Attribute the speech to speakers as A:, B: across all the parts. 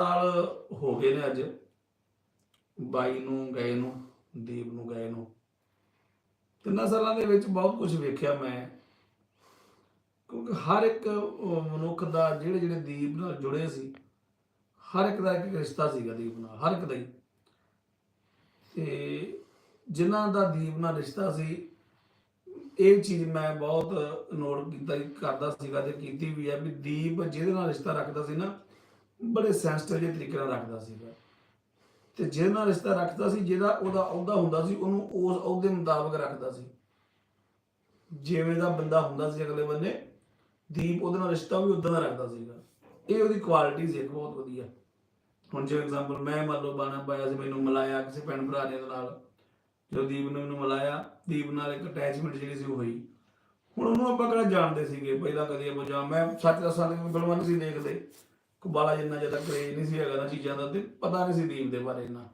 A: ਸਾਲ ਹੋ ਗਏ ਨੇ ਅੱਜ। ਬਾਈ ਨੂੰ, ਗਏ ਨੂੰ, ਦੀਪ ਨੂੰ, ਗਏ ਨੂੰ। ਤਿੰਨਾਂ ਸਾਲਾਂ ਦੇ ਵਿੱਚ ਬਹੁਤ ਕੁਝ ਵੇਖਿਆ ਮੈਂ। ਕਿਉਂਕਿ ਹਰ ਇੱਕ ਮਨੁੱਖ ਦਾ ਜਿਹੜੇ ਜਿਹੜੇ ਦੀਪ ਨਾਲ ਜੁੜੇ ਸੀ, ਹਰ ਇੱਕ ਦਾ ਇੱਕ ਰਿਸ਼ਤਾ ਸੀਗਾ ਦੀਪ ਨਾਲ, ਹਰ ਇੱਕ ਦਾ ਹੀ। ਤੇ ਜਿਨ੍ਹਾਂ ਦਾ ਦੀਪ ਨਾਲ ਰਿਸ਼ਤਾ ਸੀ, ਇਹ ਚੀਜ਼ ਮੈਂ ਬਹੁਤ ਨੋਟ ਕੀਤਾ ਕਰਦਾ ਸੀਗਾ ਤੇ ਕੀਤੀ ਵੀ ਹੈ ਵੀ ਦੀਪ ਜਿਹਦੇ ਨਾਲ ਰਿਸ਼ਤਾ ਰੱਖਦਾ ਸੀ ਨਾ ਬੜੇ ਸੈਂਸਿਟਿਵ ਜਿਹੇ ਤਰੀਕੇ ਨਾਲ ਰੱਖਦਾ ਸੀਗਾ। ਤੇ ਜਿਹਦੇ ਨਾਲ ਰਿਸ਼ਤਾ ਰੱਖਦਾ ਸੀ, ਜਿਹਦਾ ਉਹਦਾ ਅਹੁਦਾ ਹੁੰਦਾ ਸੀ, ਉਹਨੂੰ ਉਸ ਅਹੁਦੇ ਮੁਤਾਬਕ ਰੱਖਦਾ ਸੀ। ਜਿਵੇਂ ਦਾ ਬੰਦਾ ਹੁੰਦਾ ਸੀ ਅਗਲੇ ਬੰਨੇ ਦੀਪ ਉਹਦੇ ਨਾਲ ਰਿਸ਼ਤਾ ਵੀ ਉਦਾਂ ਦਾ ਰੱਖਦਾ ਸੀਗਾ। ਇਹ ਉਹਦੀ ਕੁਆਲਿਟੀ ਸੀ, ਇੱਕ ਬਹੁਤ ਵਧੀਆ। ਹੁਣ ਜਿਵੇਂ ਐਗਜ਼ਾਮਪਲ ਮੈਂ ਮੰਨ ਲਓ ਬਾਣਾ ਪਾਇਆ ਸੀ, ਮੈਨੂੰ ਮਿਲਾਇਆ ਕਿਸੇ ਭੈਣ ਭਰਾ ਨੇ ਨਾਲ। ਜਦੋਂ ਦੀਪ ਨੇ ਮੈਨੂੰ ਮਿਲਾਇਆ, ਦੀਪ ਨਾਲ ਇੱਕ ਅਟੈਚਮੈਂਟ ਜਿਹੜੀ ਸੀ ਉਹ ਹੋਈ। ਹੁਣ ਉਹਨੂੰ ਆਪਾਂ ਕਿਹੜਾ ਜਾਣਦੇ ਸੀਗੇ, ਪਹਿਲਾਂ ਕਦੇ ਆਪਾਂ ਜਾਂ ਮੈਂ ਸੱਚ ਦੱਸਾਂ ਤੇ ਫਿਲਮਾਂ ਨਹੀਂ ਸੀ ਦੇਖਦੇ। ਕੁਬਾਲਾ ਜਿੰਨਾ ਜ਼ਿਆਦਾ ਕਰੇਜ ਨਹੀਂ ਸੀ ਹੈਗਾ ਨਾ ਚੀਜ਼ਾਂ ਦਾ, ਤੇ ਪਤਾ ਨਹੀਂ ਸੀ ਦੀਪ ਦੇ ਬਾਰੇ ਇੰਨਾ।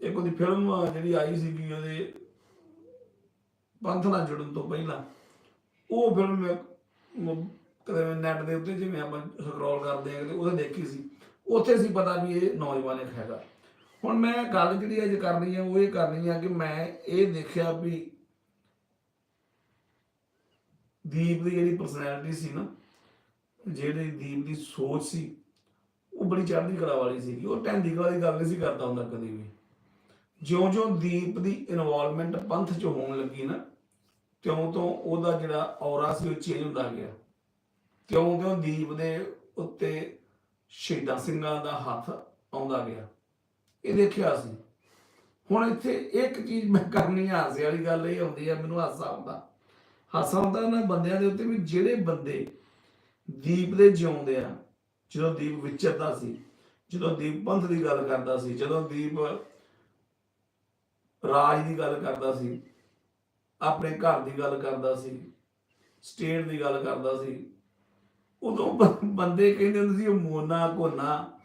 A: ਇੱਕ ਉਹਦੀ ਫਿਲਮ ਜਿਹੜੀ ਆਈ ਸੀਗੀ ਉਹਦੇ ਪੰਥ ਨਾਲ ਜੁੜਨ ਤੋਂ ਪਹਿਲਾਂ, ਉਹ ਫਿਲਮ ਮੈਂ ਨੈਟ ਦੇ ਉੱਤੇ ਜਿਵੇਂ ਆਪਾਂ ਸਕਰੋਲ ਕਰਦੇ ਆ ਉਹਦੇ ਦੇਖੀ ਸੀ। ਉੱਥੇ ਸੀ ਪਤਾ ਵੀ ਇਹ ਨੌਜਵਾਨ ਇੱਕ ਹੈਗਾ। ਹੁਣ ਮੈਂ ਗੱਲ ਜਿਹੜੀ ਅੱਜ ਕਰਨੀ ਹੈ ਉਹ ਇਹ ਕਰਨੀ ਆ ਕਿ ਮੈਂ ਇਹ ਦੇਖਿਆ ਵੀ ਦੀਪ ਦੀ ਜਿਹੜੀ ਪਰਸਨੈਲਿਟੀ ਸੀ ਨਾ ਜਿਹੜੀ ਦੀਪ ਦੀ ਸੋਚ ਸੀ, ਉਹ ਬੜੀ ਚੜ੍ਹਦੀ ਕਲਾ ਵਾਲੀ ਸੀ ਉਹ ਟੈਂਦੀ ਕਲਾ ਦੀ ਗੱਲ ਨਹੀਂ ਸੀ ਕਰਦਾ ਹੁੰਦਾ ਕਦੀ ਵੀ। ਜਿਉਂ-ਜਿਉਂ ਦੀਪ ਦੀ ਇਨਵੋਲਵਮੈਂਟ ਪੰਥ 'ਚ ਹੋਣ ਲੱਗੀ ਨਾ ਤਿਉਂ ਤੋਂ ਉਹਦਾ ਜਿਹੜਾ ਔਰਾ ਸੀ, ਉਹ ਚੇਂਜ ਹੁੰਦਾ ਗਿਆ। ਤਿਉਂ-ਤਿਉਂ ਦੀਪ ਦੇ ਉੱਤੇ ਸ਼ਹੀਦਾਂ ਸਿੰਘਾਂ ਦਾ ਹੱਥ ਆਉਂਦਾ ਗਿਆ। ਇਹ ਦੇਖਿਆ ਸੀ ਹੁਣ ਇੱਥੇ ਇੱਕ ਚੀਜ਼ ਮੈਂ ਕਰਨੀ ਆ, ਹਾਸੇ ਵਾਲੀ ਗੱਲ ਇਹ ਆਉਂਦੀ ਆ, ਮੈਨੂੰ ਹਾਸਾ ਆਉਂਦਾ। ਹਾਸਾ ਆਉਂਦਾ ਨਾ ਬੰਦਿਆਂ ਦੇ ਉੱਤੇ ਵੀ ਜਿਹੜੇ ਬੰਦੇ ਦੀਪ ਦੇ ਜਿਉਂਦੇ ਆ। ਜਦੋਂ ਦੀਪ ਵਿਚਰਦਾ ਸੀ, ਜਦੋਂ ਦੀਪ ਪੰਥ ਦੀ ਗੱਲ ਕਰਦਾ ਸੀ, ਜਦੋਂ ਦੀਪ ਰਾਜ ਦੀ ਗੱਲ ਕਰਦਾ ਸੀ, ਆਪਣੇ ਘਰ ਦੀ ਗੱਲ ਕਰਦਾ ਸੀ ਸਟੇਟ ਦੀ ਗੱਲ ਕਰਦਾ ਸੀ, ਉਦੋਂ ਬ- ਬੰਦੇ ਕਹਿੰਦੇ ਹੁੰਦੇ ਸੀ, ਉਹ ਮੋਨਾ ਕੋਨਾ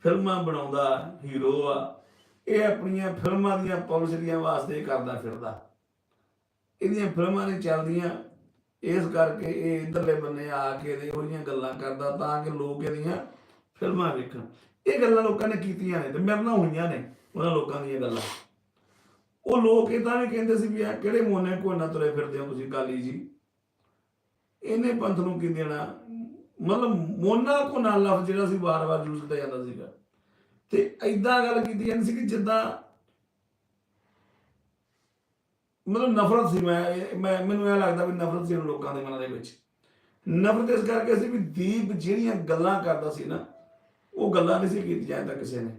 A: ਫਿਲਮਾਂ ਬਣਾਉਂਦਾ, ਹੀਰੋ ਆ। ਇਹ ਆਪਣੀਆਂ ਫਿਲਮਾਂ ਦੀਆਂ ਪਬਲਿਸਿਟੀਆਂ ਵਾਸਤੇ ਕਰਦਾ ਫਿਰਦਾ। ਇਹਦੀਆਂ ਫਿਲਮਾਂ ਨੇ ਚੱਲਦੀਆਂ। ਇਸ ਕਰਕੇ ਇਹ ਇਧਰਲੇ ਬੰਨੇ ਆ ਕੇ ਤੇ ਉਹਦੀਆਂ ਗੱਲਾਂ ਕਰਦਾ ਤਾਂ ਕਿ ਲੋਕ ਇਹਦੀਆਂ ਫਿਲਮਾਂ ਵੇਖਣ। ਇਹ ਗੱਲਾਂ ਲੋਕਾਂ ਨੇ ਕੀਤੀਆਂ ਨੇ ਤੇ ਮੇਰੇ ਨਾਲ ਹੋਈਆਂ ਨੇ ਉਹਨਾਂ ਲੋਕਾਂ ਦੀਆਂ ਗੱਲਾਂ। ਉਹ ਲੋਕ ਇਦਾਂ ਵੀ ਕਹਿੰਦੇ ਸੀ ਵੀ ਆ ਕਿਹੜੇ ਮੋਨੇ ਕੋਨਾ ਤੁਰੇ ਫਿਰਦੇ ਹੋ ਤੁਸੀਂ ਕਾਲੀ ਜੀ। ਇਹਨੇ ਪੰਥ ਨੂੰ ਕੀ ਦੇਣਾ? ਮਤਲਬ ਮੋਨਾ ਕੋਨਾ ਲਫ਼ਜ਼ ਜਿਹੜਾ ਸੀ ਵਾਰ-ਵਾਰ ਯੂਜ਼ ਕੀਤਾ ਜਾਂਦਾ ਸੀਗਾ। ਤੇ ਐਦਾਂ ਗੱਲ ਕੀਤੀ ਜਾਂਦੀ ਸੀ ਕਿ ਜਿੱਦਾਂ ਮਤਲਬ ਨਫ਼ਰਤ ਸੀ, ਮੈਂ ਇਹ- ਮੈਂ, ਮੈਨੂੰ ਇਹ ਲੱਗਦਾ ਵੀ ਨਫ਼ਰਤ ਸੀ ਉਹਨਾਂ ਲੋਕਾਂ ਦੇ ਮਨਾਂ ਦੇ ਵਿੱਚ। ਨਫ਼ਰਤ ਇਸ ਕਰਕੇ ਸੀ ਵੀ ਦੀਪ ਜਿਹੜੀਆਂ ਗੱਲਾਂ ਕਰਦਾ ਸੀ ਨਾ, ਉਹ ਗੱਲਾਂ ਨਹੀਂ ਸੀ ਕੀਤੀਆਂ ਜਾਂਦਾ ਕਿਸੇ ਨੇ,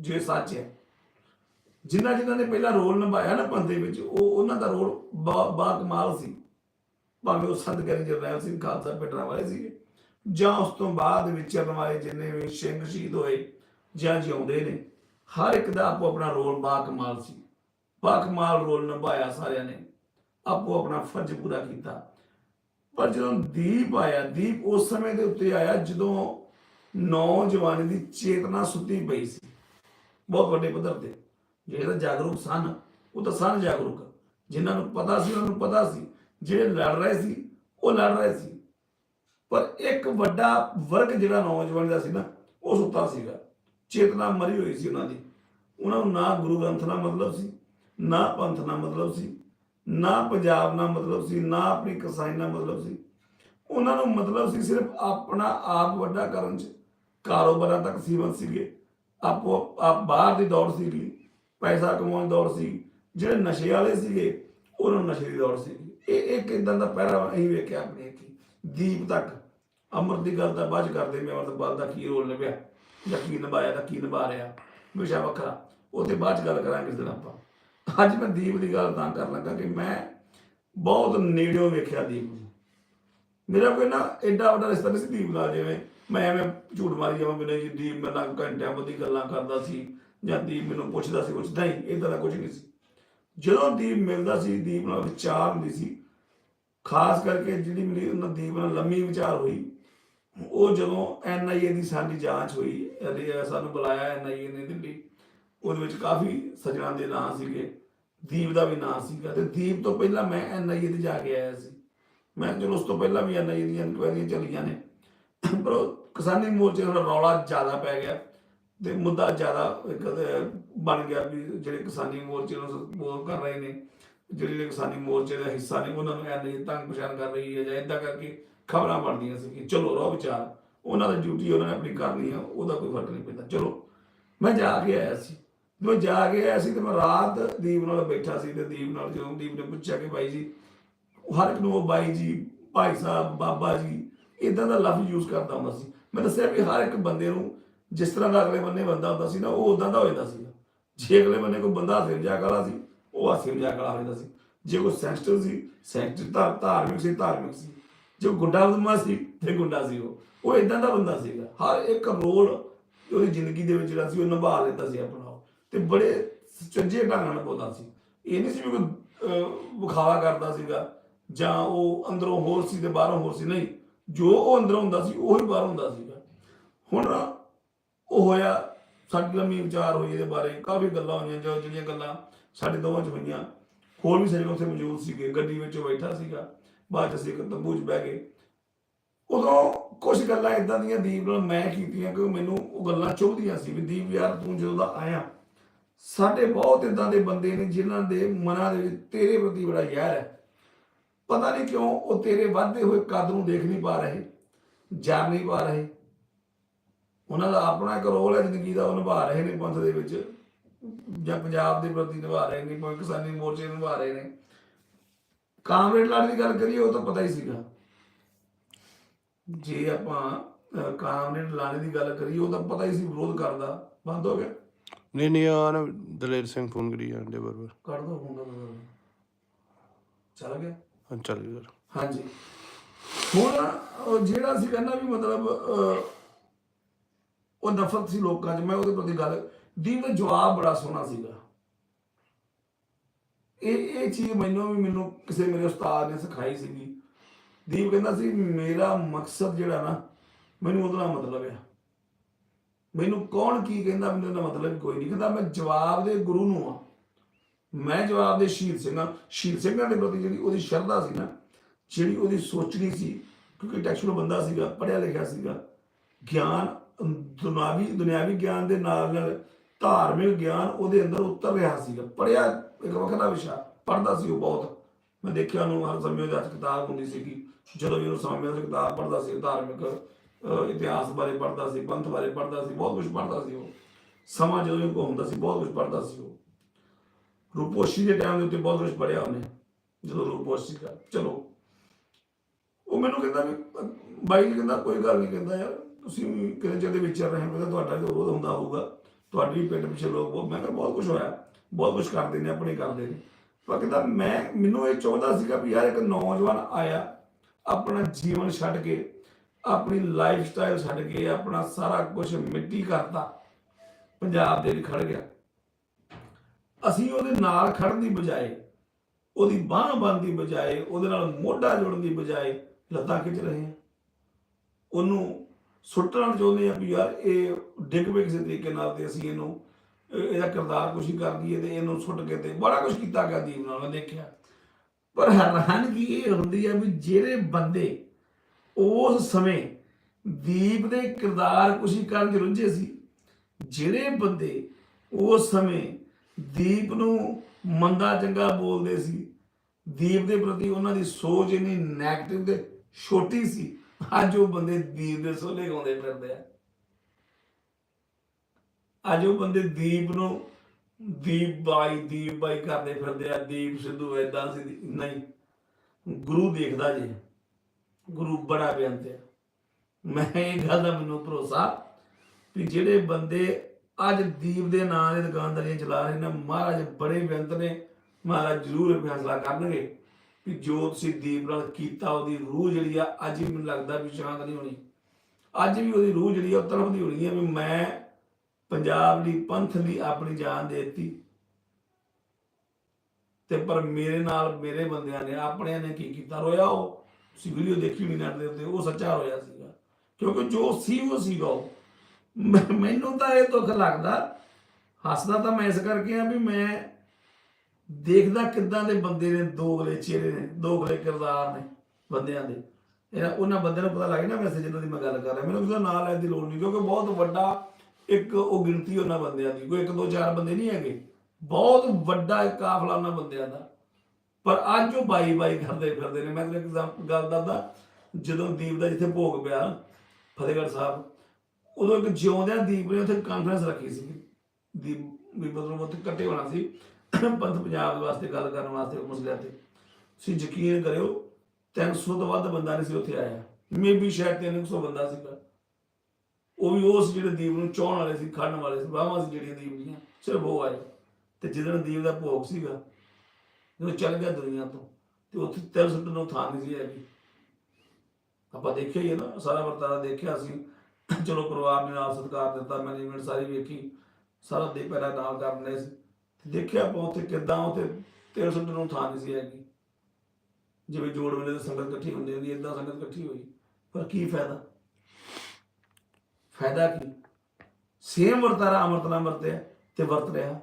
A: ਜੇ ਸੱਚ ਹੈ। ਜਿਨ੍ਹਾਂ ਜਿਨ੍ਹਾਂ ਨੇ ਪਹਿਲਾ ਰੋਲ ਨਿਭਾਇਆ ਨਾ ਪੰਦੇ ਵਿੱਚ, ਉਹ, ਉਹਨਾਂ ਦਾ ਰੋਲ ਬਾ ਬਾ ਕਮਾਲ ਸੀ। ਭਾਵੇਂ ਉਹ ਸੰਤ ਕਰੀ ਜਰਨੈਲ ਸਿੰਘ ਖਾਲਸਾ ਪਿੰਡਰਾਂ ਵਾਲੇ ਸੀਗੇ, ਜਾਂ ਉਸ ਤੋਂ ਬਾਅਦ ਵਿਚਰਨ ਵਾਲੇ ਜਿੰਨੇ ਵੀ ਸਿੰਘ ਸ਼ਹੀਦ ਹੋਏ, ਜਾਂ ਜਿਉਂਦੇ ਨੇ, ਹਰ ਇੱਕ ਦਾ ਆਪੋ ਆਪਣਾ ਰੋਲ ਬਾ ਕਮਾਲ ਸੀ। ਬਾ ਰੋਲ ਨਿਭਾਇਆ ਸਾਰਿਆਂ ਨੇ। ਆਪੋ ਆਪਣਾ ਫਰਜ਼ ਪੂਰਾ ਕੀਤਾ। ਪਰ ਜਦੋਂ ਦੀਪ ਆਇਆ, ਦੀਪ ਉਸ ਸਮੇਂ ਦੇ ਉੱਤੇ ਆਇਆ ਜਦੋਂ ਨੌਜਵਾਨੀ ਦੀ ਚੇਤਨਾ ਸੁੱਤੀ ਪਈ ਸੀ। ਬਹੁਤ ਵੱਡੇ ਪੱਧਰ ਤੇ। ਜਿਹੜੇ ਤਾਂ ਜਾਗਰੂਕ ਸਨ, ਉਹ ਤਾਂ ਸਨ ਜਾਗਰੂਕ। ਜਿਨ੍ਹਾਂ ਨੂੰ ਪਤਾ ਸੀ, ਉਹਨਾਂ ਨੂੰ ਪਤਾ ਸੀ। ਜਿਹੜੇ ਲੜ ਰਹੇ ਸੀ, ਉਹ ਲੜ ਰਹੇ ਸੀ। ਪਰ ਇੱਕ ਵੱਡਾ ਵਰਗ ਜਿਹੜਾ ਨੌਜਵਾਨ ਦਾ ਸੀ ਨਾ, ਉਹ ਸੁੱਤਾ ਸੀਗਾ। ਚੇਤਨਾ ਮਰੀ ਹੋਈ ਸੀ ਉਹਨਾਂ ਦੀ। ਉਹਨਾਂ ਨੂੰ ਨਾ ਗੁਰੂ ਗ੍ਰੰਥ ਦਾ ਮਤਲਬ ਸੀ ਨਾ ਪੰਥ ਨਾਲ ਮਤਲਬ ਸੀ, ਨਾ ਪੰਜਾਬ ਨਾਲ ਮਤਲਬ ਸੀ, ਨਾ ਆਪਣੀ ਕਸਾਈ ਨਾਲ ਮਤਲਬ ਸੀ। ਉਹਨਾਂ ਨੂੰ ਮਤਲਬ ਸੀ ਸਿਰਫ ਆਪਣਾ ਆਪ ਵੱਡਾ ਕਰਨ ਚ ਕਾਰੋਬਾਰਾਂ ਤੱਕ ਸੀਮਤ ਸੀਗੇ। ਆਪੋ ਆਪ ਬਾਹਰ ਦੀ ਦੌੜ ਸੀਗੀ, ਪੈਸਾ ਕਮਾਉਣ ਦੀ ਦੌੜ ਸੀ, ਜਿਹੜੇ ਨਸ਼ੇ ਵਾਲੇ ਸੀਗੇ, ਉਹਨਾਂ ਨੂੰ ਨਸ਼ੇ ਦੀ ਦੌੜ ਸੀ। ਇਹ ਇੱਕ ਇਦਾਂ ਦਾ ਪਹਿਰਾ ਅਸੀਂ ਵੇਖਿਆ ਆਪਣੇ ਅੱਖੀ ਦੀਪ ਤੱਕ ਅਮਰ ਦੀ ਗੱਲ ਦਾ ਬਾਅਦ 'ਚ ਕਰਦੇ ਮੈਂ ਅਮਰਤਪਾਲ ਦਾ ਕੀ ਰੋਲ ਨਿਭਿਆ। ਜਾਂ ਕੀ ਨਿਭਾਇਆ ਦਾ ਕੀ ਨਿਭਾ ਰਿਹਾ, ਵਿਸ਼ਾ ਵੱਖਰਾ। ਉਹ ਤੇ ਬਾਅਦ 'ਚ ਗੱਲ ਕਰਾਂਗੇ ਇਸ ਦਿਨ ਆਪਾਂ। ਅੱਜ ਮੈਂ ਦੀਪ ਦੀ ਗੱਲ ਤਾਂ ਕਰਨ ਲੱਗਾ ਕਿ ਮੈਂ ਬਹੁਤ ਨੇੜਿਓਂ ਵੇਖਿਆ ਦੀਪ ਨੂੰ। ਮੇਰਾ ਕੋਈ ਨਾ ਐਡਾ ਵੱਡਾ ਰਿਸ਼ਤਾ ਨਹੀਂ ਸੀ ਦੀਪ ਨਾਲ ਜਿਵੇਂ। ਮੈਂ ਐਵੇਂ ਝੂਠ ਮਾਰੀ ਜਾਵਾਂ, ਮੈਨੂੰ ਜੀ ਦੀਪ ਮੇਰੇ ਨਾਲ ਘੰਟਿਆਂ ਬੱਧੀ ਗੱਲਾਂ ਕਰਦਾ ਸੀ ਜਾਂ ਦੀਪ ਮੈਨੂੰ ਪੁੱਛਦਾ ਸੀ ਕੁਛ ਨਹੀਂ ਇਦਾਂ ਦਾ ਕੁਝ ਨਹੀਂ ਸੀ। ਜਦੋਂ ਦੀਪ ਮਿਲਦਾ ਸੀ, ਦੀਪ ਨਾਲ ਵਿਚਾਰ ਹੁੰਦੀ ਸੀ, ਖਾਸ ਕਰਕੇ ਜਿਹੜੀ ਮੇਰੀ ਉਹਨਾਂ ਦੀਪ ਨਾਲ ਲੰਮੀ ਵਿਚਾਰ ਹੋਈ, ਉਹ ਜਦੋਂ ਐਨਆਈਏ ਦੀ ਸਾਡੀ ਜਾਂਚ ਹੋਈ ਸਾਨੂੰ ਬੁਲਾਇਆ ਐਨਆਈਏ ਨੇ ਦਿੱਲੀ, ਉਹਦੇ ਵਿੱਚ ਕਾਫੀ ਸੱਜਣਾਂ ਦੇ ਨਾਂ ਸੀਗੇ। ਦੀਪ ਦਾ ਵੀ ਨਾਂ ਸੀਗਾ ਤੇ ਦੀਪ ਤੋਂ ਪਹਿਲਾਂ ਮੈਂ ਐਨਆਈਏ ਤੇ ਜਾ ਕੇ ਆਇਆ ਸੀ। ਮੈਂ ਚਲੋ ਉਸ ਤੋਂ ਪਹਿਲਾਂ ਵੀ ਐਨਆਈਏ ਦੀਆਂ ਇਨਕੁਆਇਰੀਆਂ ਚੱਲੀਆਂ ਨੇ। ਪਰ ਉਹ ਕਿਸਾਨੀ ਮੋਰਚੇ ਦਾ ਰੌਲਾ ਜ਼ਿਆਦਾ ਪੈ ਗਿਆ ਤੇ ਮੁੱਦਾ ਜ਼ਿਆਦਾ ਬਣ ਗਿਆ ਵੀ ਜਿਹੜੇ ਕਿਸਾਨੀ ਮੋਰਚੇ ਨੂੰ ਸਪੋਰਟ ਕਰ ਰਹੇ ਨੇ, ਜਿਹੜੇ ਕਿਸਾਨੀ ਮੋਰਚੇ ਦਾ ਹਿੱਸਾ ਨੇ, ਉਹਨਾਂ ਨੂੰ ਐਨੇ ਤੰਗ ਪਛਾਣ ਕਰ ਰਹੀ ਹੈ ਜਾਂ ਇਦਾਂ ਕਰਕੇ ਖਬਰਾਂ ਬਣਦੀਆਂ ਸੀ ਕਿ ਚਲੋ ਰੋ ਵਿਚਾਰ, ਉਹਨਾਂ ਦਾ ਡਿਊਟੀ ਉਹਨਾਂ ਨੇ ਆਪਣੀ ਕਰਨੀ ਆ, ਉਹਦਾ ਕੋਈ ਫ਼ਰਕ ਨਹੀਂ ਪੈਂਦਾ। ਚਲੋ, ਮੈਂ ਜਾ ਕੇ ਆਇਆ ਸੀ। ਮੈਂ ਜਾ ਕੇ ਆਇਆ ਸੀ ਤੇ ਮੈਂ ਰਾਤ ਦੀਪ ਨਾਲ ਬੈਠਾ ਸੀ ਤੇ ਦੀਪ ਨਾਲ ਜਦੋਂ ਦੀਪ ਨੇ ਪੁੱਛਿਆ ਕਿ ਬਾਈ ਜੀ, ਹਰ ਇੱਕ ਨੂੰ ਉਹ ਬਾਈ ਜੀ, ਭਾਈ ਸਾਹਿਬ, ਬਾਬਾ ਜੀ ਇਦਾਂ ਦਾ ਲਫ਼ਜ਼ ਯੂਜ਼ ਕਰਦਾ ਹੁੰਦਾ ਸੀ। ਮੈਂ ਦੱਸਿਆ ਵੀ ਹਰ ਇੱਕ ਬੰਦੇ ਨੂੰ ਜਿਸ ਤਰ੍ਹਾਂ ਦਾ ਅਗਲੇ ਬੰਨੇ ਬੰਦਾ ਹੁੰਦਾ ਸੀ ਨਾ, ਉਹ ਉਦਾਂ ਦਾ ਹੋ ਜਾਂਦਾ ਸੀ। ਜੇ ਅਗਲੇ ਬੰਨੇ ਕੋਈ ਬੰਦਾ ਹਾਸੇ ਮਜ਼ਾਕ ਵਾਲਾ ਸੀ, ਉਹ ਹਾਸੇ ਮਜ਼ਾਕ ਵਾਲਾ ਹੋ ਜਾਂਦਾ ਸੀ। ਜੇ ਕੋਈ ਸੈਂਸਟਰ ਸੀ ਸੈਂਸਟਰ ਧਾਰ- ਧਾਰਮਿਕ ਸੀ ਧਾਰਮਿਕ ਸੀ। ਜੇ ਗੁੰਡਾ ਬਦਮਾਸ਼ ਸੀ ਤੇ ਗੁੰਡਾ ਸੀ ਉਹ। ਉਹ ਇਦਾਂ ਦਾ ਬੰਦਾ ਸੀਗਾ। ਹਰ ਇੱਕ ਰੋਲ ਉਹਦੀ ਜ਼ਿੰਦਗੀ ਦੇ ਵਿੱਚ ਜਿਹੜਾ ਸੀ, ਉਹ ਨਿਭਾ ਲੈਂਦਾ ਸੀ ਆਪਣਾ। ਤੇ ਬੜੇ ਚੰਗੇ ਢੰਗ ਨਾਲ ਬੋਲਦਾ ਸੀ। ਇਹ ਨਹੀਂ ਸੀ ਵੀ ਕੋਈ ਵਿਖਾਵਾ ਕਰਦਾ ਸੀਗਾ ਜਾਂ ਉਹ ਅੰਦਰੋਂ ਹੋਰ ਸੀ ਤੇ ਬਾਹਰੋਂ ਹੋਰ ਸੀ। ਨਹੀਂ, ਜੋ ਉਹ ਅੰਦਰੋਂ ਹੁੰਦਾ ਸੀ, ਉਹ ਹੀ ਬਾਹਰ ਹੁੰਦਾ ਸੀਗਾ। ਹੁਣ ਉਹ ਹੋਇਆ, ਸਾਡੀ ਲੰਮੀ ਵਿਚਾਰ ਹੋਈ ਇਹਦੇ ਬਾਰੇ, ਕਾਫੀ ਗੱਲਾਂ ਹੋਈਆਂ, ਜੋ ਜਿਹੜੀਆਂ ਗੱਲਾਂ ਸਾਡੇ ਦੋਵਾਂ ਚ ਹੋਈਆਂ। ਹੋਰ ਵੀ ਸਾਰੇ ਉੱਥੇ ਮੌਜੂਦ ਸੀਗੇ, ਗੱਡੀ ਵਿੱਚ ਬੈਠਾ ਸੀਗਾ, ਬਾਅਦ ਚ ਅਸੀਂ ਇੱਕ ਤੰਬੂ 'ਚ ਬਹਿ ਗਏ। ਉਦੋਂ ਕੁਝ ਗੱਲਾਂ ਇਦਾਂ ਦੀਆਂ ਦੀਪ ਨਾਲ ਮੈਂ ਕੀਤੀਆਂ ਕਿ ਮੈਨੂੰ ਉਹ ਗੱਲਾਂ ਚੁਭਦੀਆਂ ਸੀ ਵੀ ਦੀਪ ਯਾਰ ਤੂੰ ਜਦੋਂ ਦਾ ਆਇਆ ਸਾਡੇ ਬਹੁਤ ਇਦਾਂ ਦੇ ਬੰਦੇ ਨੇ ਜਿਨ੍ਹਾਂ ਦੇ ਮਨਾਂ ਦੇ ਵਿੱਚ ਤੇਰੇ ਪ੍ਰਤੀ ਬੜਾ ਯਾਰ ਹੈ। ਪਤਾ ਨਹੀਂ ਕਿਉਂ ਉਹ ਤੇਰੇ ਵੱਧਦੇ ਹੋਏ ਕਦ ਨੂੰ ਦੇਖ ਨਹੀਂ ਪਾ ਰਹੇ, ਜਾਣ ਨਹੀਂ ਪਾ ਰਹੇ। ਉਹਨਾਂ ਦਾ ਆਪਣਾ ਇੱਕ ਰੋਲ ਹੈ ਜ਼ਿੰਦਗੀ ਦਾ, ਉਹ ਨਿਭਾ ਰਹੇ ਨੇ ਪੰਥ ਦੇ ਵਿੱਚ। ਜਾਂ ਪੰਜਾਬ ਦੇ ਪ੍ਰਤੀ ਨਿਭਾ ਰਹੇ ਨੇ ਕੋਈ ਕਿਸਾਨੀ ਮੋਰਚੇ ਨਿਭਾ ਰਹੇ ਨੇ। ਕਾਮਰੇਡ ਲੜ ਦੀ ਗੱਲ ਕਰੀਏ, ਉਹ ਤਾਂ ਪਤਾ ਹੀ ਸੀਗਾ। ਜੇ ਆਪਾਂ ਕਾਮਰੇਡ ਲਾਣੇ ਦੀ ਗੱਲ ਕਰੀਏ, ਉਹ ਤਾਂ ਪਤਾ ਹੀ ਸੀ ਵਿਰੋਧ ਕਰਦਾ। ਬੰਦ ਹੋ ਗਿਆ।
B: ਨਹੀਂ ਨਹੀਂ ਆ ਨਾ ਦਲੇਰ ਸਿੰਘ ਫੋਨ ਕਰੀ ਜਾਂਦੇ ਬਰਬਰ।
A: ਕੱਢ ਦੋ ਫੋਨ ਦਾ ਚੱਲ ਗਿਆ?
B: ਹਾਂ ਚੱਲ ਗਿਆ
A: ਹਾਂਜੀ। ਹੁਣ ਉਹ ਜਿਹੜਾ ਸੀ ਕਹਿੰਦਾ ਵੀ ਮਤਲਬ ਅਹ, ਉਹ ਨਫ਼ਰਤ ਸੀ ਲੋਕਾਂ 'ਚ ਮੈਂ ਉਹਦੇ ਪ੍ਰਤੀ ਗੱਲ ਦੀਪ ਦਾ ਜਵਾਬ ਬੜਾ ਸੋਹਣਾ ਸੀਗਾ। ਇਹ ਇਹ ਚੀਜ਼ ਮੈਨੂੰ ਵੀ ਮੈਨੂੰ ਕਿਸੇ ਮੇਰੇ ਉਸਤਾਦ ਨੇ ਸਿਖਾਈ ਸੀਗੀ। ਦੀਪ ਕਹਿੰਦਾ ਸੀ ਮੇਰਾ ਮਕਸਦ ਜਿਹੜਾ ਨਾ ਮੈਨੂੰ ਉਹਦਾ ਮਤਲਬ ਆ। ਮੈਨੂੰ ਕੌਣ ਕੀ ਕਹਿੰਦਾ, ਮੈਨੂੰ ਉਹਦਾ ਮਤਲਬ ਕੋਈ ਨਹੀਂ ਕਹਿੰਦਾ, ਮੈਂ ਜਵਾਬ ਦੇ ਗੁਰੂ ਨੂੰ ਆ ਮੈਂ ਜਵਾਬ ਦੇ ਸ਼ਹੀਦ ਸਿੰਘਾਂ ਸ਼ਹੀਦ ਸਿੰਘਾਂ ਦੇ ਪ੍ਰਤੀ ਜਿਹੜੀ ਉਹਦੀ ਸ਼ਰਧਾ ਸੀ ਨਾ, ਜਿਹੜੀ ਉਹਦੀ ਸੋਚਣੀ ਸੀ, ਕਿਉਂਕਿ ਟੈਕਸਚੁਅਲ ਬੰਦਾ ਸੀਗਾ, ਪੜ੍ਹਿਆ ਲਿਖਿਆ ਸੀਗਾ, ਗਿਆਨ ਦੁਨਿਆਵੀ ਦੁਨਿਆਵੀ ਗਿਆਨ ਦੇ ਨਾਲ ਨਾਲ ਧਾਰਮਿਕ ਗਿਆਨ ਉਹਦੇ ਅੰਦਰ ਉਤਰ ਰਿਹਾ ਸੀਗਾ। ਪੜ੍ਹਿਆ ਇੱਕ ਵੱਖਰਾ ਵਿਸ਼ਾ, ਪੜ੍ਹਦਾ ਸੀ ਉਹ ਬਹੁਤ। ਮੈਂ ਦੇਖਿਆ ਉਹਨੂੰ ਹਰ ਸਮੇਂ ਦੇ ਹੱਥ ਕਿਤਾਬ ਹੁੰਦੀ ਸੀਗੀ, ਜਦੋਂ ਵੀ ਉਹਨੂੰ ਸਮੇਂ ਦੀ ਕਿਤਾਬ ਪੜ੍ਹਦਾ ਸੀ ਧਾਰਮਿਕ ਇਤਿਹਾਸ ਬਾਰੇ ਪੜ੍ਹਦਾ ਸੀ ਪੰਥ ਬਾਰੇ ਪੜ੍ਹਦਾ ਸੀ ਬਹੁਤ ਕੁਝ ਪੜ੍ਹਦਾ ਸੀ ਉਹ। ਸਮਾਂ ਜਦੋਂ ਵੀ ਹੁੰਦਾ ਸੀ ਬਹੁਤ ਕੁਝ ਪੜ੍ਹਦਾ ਸੀ ਉਹ। ਰੂਪੋਸ਼ੀ ਦੇ ਟਾਈਮ ਦੇ ਉੱਤੇ ਬਹੁਤ ਕੁਝ ਪੜਿਆ ਉਹਨੇ ਜਦੋਂ ਰੂਪੋਸ਼ੀ ਦਾ ਚਲੋ। ਉਹ ਮੈਨੂੰ ਕਹਿੰਦਾ ਵੀ ਅਹ, ਬਾਈ ਜੀ ਕਹਿੰਦਾ ਕੋਈ ਗੱਲ ਨਹੀਂ ਕਹਿੰਦਾ ਯਾਰ ਤੁਸੀਂ ਵੀ ਕਿਤੇ ਚਿਰ ਵਿਚਰ ਰਹੇ ਹੋ? ਕਹਿੰਦਾ ਤੁਹਾਡਾ ਵੀ ਵਿਰੋਧ ਹੁੰਦਾ ਹੋਊਗਾ। ਤੁਹਾਡੀ ਪਿੰਡ ਪਿੱਛੇ ਲੋਕ ਬਹੁਤ ਮੈਂ ਕਿਹਾ ਬਹੁਤ ਕੁਝ ਹੋਇਆ। ਬਹੁਤ ਕੁਝ ਕਰਦੇ ਨੇ ਆਪਣੇ ਕਰਦੇ ਨੇ। ਪਰ ਕਹਿੰਦਾ ਮੈਂ ਮੈਨੂੰ ਇਹ ਚਾਹੁੰਦਾ ਸੀਗਾ ਵੀ ਯਾਰ ਇੱਕ ਨੌਜਵਾਨ ਆਇਆ ਆਪਣਾ ਜੀਵਨ ਛੱਡ ਕੇ ਆਪਣੀ ਲਾਈਫ ਸਟਾਈਲ ਛੱਡ ਕੇ ਆਪਣਾ ਸਾਰਾ ਕੁਝ ਮਿੱਟੀ ਕਰਤਾ, ਪੰਜਾਬ ਦੇ ਲਈ ਖੜ ਗਿਆ। ਅਸੀਂ ਉਹਦੇ ਨਾਲ ਖੜਨ ਦੀ ਬਜਾਏ, ਉਹਦੀ ਬਾਹ ਬੰਨ ਦੀ ਬਜਾਏ, ਉਹਦੇ ਨਾਲ ਮੋਢਾ ਜੋੜਨ ਦੀ ਬਜਾਏ ਲੱਤਾਂ ਖਿੱਚ ਰਹੇ ਹਾਂ। ਉਹਨੂੰ ਸੁੱਟਣਾ ਚਾਹੁੰਦੇ ਆ ਵੀ ਯਾਰ ਇਹ ਡਿੱਗ ਪਏ ਕਿਸੇ ਤਰੀਕੇ ਨਾਲ ਤੇ ਅਸੀਂ ਇਹਨੂੰ, ਇਹਦਾ ਕਿਰਦਾਰ ਕੁਸ਼ੀ ਹੀ ਕਰ ਦਈਏ ਤੇ ਇਹਨੂੰ ਸੁੱਟ ਕੇ ਤੇ ਬੜਾ ਕੁਝ ਕੀਤਾ ਗਿਆ ਦੀਪ ਨਾਲ ਦੇਖਿਆ। ਪਰ ਹੈਰਾਨਗੀ ਇਹ ਹੁੰਦੀ ਆ ਵੀ ਜਿਹੜੇ ਬੰਦੇ ਉਸ ਸਮੇਂ ਦੀਪ ਦੇ ਕਿਰਦਾਰ ਕੁਛ ਕਰਨ 'ਚ ਰੁੱਝੇ ਸੀ। ਜਿਹੜੇ ਬੰਦੇ ਉਸ ਸਮੇਂ ਦੀਪ ਨੂੰ ਮੰਦਾ ਚੰਗਾ ਬੋਲਦੇ ਸੀ, ਦੀਪ ਦੇ ਪ੍ਰਤੀ ਉਹਨਾਂ ਦੀ ਸੋਚ ਇੰਨੀ ਨੈਗੇਟਿਵ ਤੇ ਛੋਟੀ ਸੀ, ਅੱਜ ਉਹ ਬੰਦੇ ਦੀਪ ਦੇ ਸੋਲੇ ਗਾਉਂਦੇ ਫਿਰਦੇ ਆ। ਅੱਜ ਉਹ ਬੰਦੇ ਦੀਪ ਨੂੰ ਦੀਪ ਬਾਈ ਦੀਪ ਬਾਈ ਕਰਦੇ ਫਿਰਦੇ ਆ, ਦੀਪ ਸਿੱਧੂ ਐਦਾਂ ਸੀ, ਨਹੀਂ, ਗੁਰੂ ਦੇਖਦਾ ਜੀ। ਗੁਰੂ ਬੜਾ ਬੇਅੰਤ ਮੈਂ ਇਹ ਗੱਲ ਦਾ ਮੈਨੂੰ ਭਰੋਸਾ ਵੀ ਜਿਹੜੇ ਬੰਦੇ ਅੱਜ ਦੀਪ ਦੇ ਨਾਂ ਦੇ ਦੁਕਾਨਦਾਰੀਆਂ ਚਲਾ ਰਹੇ ਨੇ, ਮਹਾਰਾਜ ਬੜੇ ਬੇਅੰਤ ਨੇ। ਮਹਾਰਾਜ ਜ਼ਰੂਰ ਫੈਸਲਾ ਕਰਨਗੇ ਵੀ ਜੋ ਤੁਸੀਂ ਦੀਪ ਨਾਲ ਕੀਤਾ, ਉਹਦੀ ਰੂਹ ਜਿਹੜੀ ਆ, ਅੱਜ ਵੀ ਮੈਨੂੰ ਲੱਗਦਾ ਵੀ ਸ਼ਾਂਤ ਨਹੀਂ ਹੋਣੀ। ਅੱਜ ਵੀ ਉਹਦੀ ਰੂਹ ਜਿਹੜੀ ਆ ਤੜਫਦੀ ਹੋਣੀ ਹੈ ਵੀ ਮੈਂ ਪੰਜਾਬ ਲਈ ਪੰਥ ਲਈ ਆਪਣੀ ਜਾਨ ਦੇ ਦਿੱਤੀ। ਤੇ ਪਰ ਮੇਰੇ ਨਾਲ ਮੇਰੇ ਬੰਦਿਆਂ ਨੇ, ਆਪਣਿਆਂ ਨੇ ਕੀ ਕੀਤਾ? ਰੋਇਆ ਉਹ। ਤੁਸੀਂ ਵੀਡੀਓ ਦੇਖੀ ਨਹੀਂ ਨੈਟ ਦੇ ਉੱਤੇ, ਉਹ ਸੱਚਾ ਹੋਇਆ ਸੀਗਾ। ਕਿਉਂਕਿ ਜੋ ਸੀ, ਉਹ ਸੀਗਾ ਉਹ। ਮੈਂ- ਮੈਨੂੰ ਤਾਂ ਇਹ ਦੁੱਖ ਲੱਗਦਾ, ਹੱਸਦਾ ਤਾਂ ਮੈਂ ਇਸ ਕਰਕੇ ਆ ਵੀ ਮੈਂ ਦੇਖਦਾ ਕਿੱਦਾਂ ਦੇ ਬੰਦੇ ਨੇ ਦੋਗਲੇ ਚਿਹਰੇ ਨੇ ਦੋਗਲੇ ਕਿਰਦਾਰ ਨੇ ਬੰਦਿਆਂ ਦੇ। ਇਹ ਉਹਨਾਂ ਬੰਦੇ ਨੂੰ ਪਤਾ ਲੱਗ ਗਿਆ ਵੈਸੇ ਮੈਸੇਜ ਦੀ ਮੈਂ ਗੱਲ ਕਰ ਰਿਹਾ। ਮੈਨੂੰ ਕਿਸੇ ਦਾ ਨਾਂ ਲੈਣ ਦੀ ਲੋੜ ਨਹੀਂ, ਕਿਉਂਕਿ ਬਹੁਤ ਵੱਡਾ ਇੱਕ ਉਹ ਗਿਣਤੀ ਉਹਨਾਂ ਬੰਦਿਆਂ ਦੀ। ਕੋਈ ਇੱਕ, ਦੋ, ਚਾਰ ਬੰਦੇ ਨਹੀਂ ਹੈਗੇ। ਬਹੁਤ ਵੱਡਾ ਇੱਕ ਕਾਫਲਾ ਉਹਨਾਂ ਬੰਦਿਆਂ ਦਾ। ਪਰ ਅੱਜ ਉਹ ਬਾਈ ਬਾਈ ਕਰਦੇ ਫਿਰਦੇ ਨੇ। ਮੈਂ ਤੁਹਾਨੂੰ ਇੱਕ ਗੱਲ ਦੱਸਦਾ, ਜਦੋਂ ਦੀਪ ਦਾ ਜਿੱਥੇ ਭੋਗ ਪਿਆ, ਫਤਿਹਗੜ੍ਹ ਸਾਹਿਬ, ਉਦੋਂ ਇੱਕ ਜਿਉਂਦਿਆਂ ਦੀਪ ਨੇ ਉੱਥੇ ਕਾਨਫਰੰਸ ਰੱਖੀ ਸੀ। ਦੀਪ ਵੀ ਮਤਲਬ ਉੱਥੇ ਇਕੱਠੇ ਹੋਣਾ ਸੀ। ਪੰਥ ਪੰਜਾਬ ਦੇ ਵਾਸਤੇ ਗੱਲ ਕਰਨ ਵਾਸਤੇ ਉਸ ਤੇ। ਤੁਸੀਂ ਯਕੀਨ ਕਰਿਓ 300 ਤੋਂ ਵੱਧ ਬੰਦਾ ਨਹੀਂ ਸੀ ਉੱਥੇ ਆਇਆ। ਮੇਬੀ ਸ਼ਾਇਦ 300 ਬੰਦਾ ਸੀਗਾ। ਉਹ ਵੀ ਉਸ ਜਿਹੜੇ ਦੀਪ ਨੂੰ ਚਾਹਣ ਵਾਲੇ ਸੀ, ਖੜਨ ਵਾਲੇ ਸੀ, ਬਾਹਾਂ ਸੀ ਜਿਹੜੀਆਂ ਦੀਪ ਦੀਆਂ, ਸਿਰਫ ਉਹ ਆਏ। ਤੇ ਜਿਹਦੇ ਨਾਲ ਦੀਪ ਦਾ ਭੋਗ ਸੀਗਾ ਜਦੋਂ ਚੱਲ ਗਿਆ ਦੁਨੀਆ ਤੋਂ, ਤੇ ਉੱਥੇ ਤਿਲ ਸੁੱਟਣ ਨੂੰ ਥਾਂ ਨਹੀਂ ਸੀ ਹੈਗੀ। ਆਪਾਂ ਦੇਖਿਆ ਹੀ ਹੈ ਨਾ, ਸਾਰਾ ਵਰਤਾਰਾ ਦੇਖਿਆ ਸੀ। ਚਲੋ ਪਰਿਵਾਰ ਨੇ ਨਾਲ ਸਤਿਕਾਰ ਦਿੱਤਾ ਮੈਨੇਜਮੈਂਟ ਸਾਰੀ ਵੇਖੀ, ਸਾਰਾ ਦੇ ਪੈਰਾ ਨਾਲ ਕਰਨੇ ਸੀ। ਦੇਖਿਆ ਆਪਾਂ ਉੱਥੇ ਕਿੱਦਾਂ ਉੱਥੇ ਤਿਲ ਨੂੰ ਥਾਂ ਨਹੀਂ ਸੀ ਹੈਗੀ। ਜਿਵੇਂ ਜੋੜ ਵੇਲੇ ਤੇ ਸੰਗਤ ਇਕੱਠੀ ਹੁੰਦੀ ਹੁੰਦੀ ਇਦਾਂ ਸੰਗਤ ਇਕੱਠੀ ਹੋਈ। ਪਰ ਕੀ ਫਾਇਦਾ? ਫਾਇਦਾ ਕੀ? ਸੇਮ ਵਰਤਾਰਾ ਅੰਮ੍ਰਿਤ ਨਾਲ ਵਰਤਿਆ ਤੇ ਵਰਤ ਰਿਹਾ।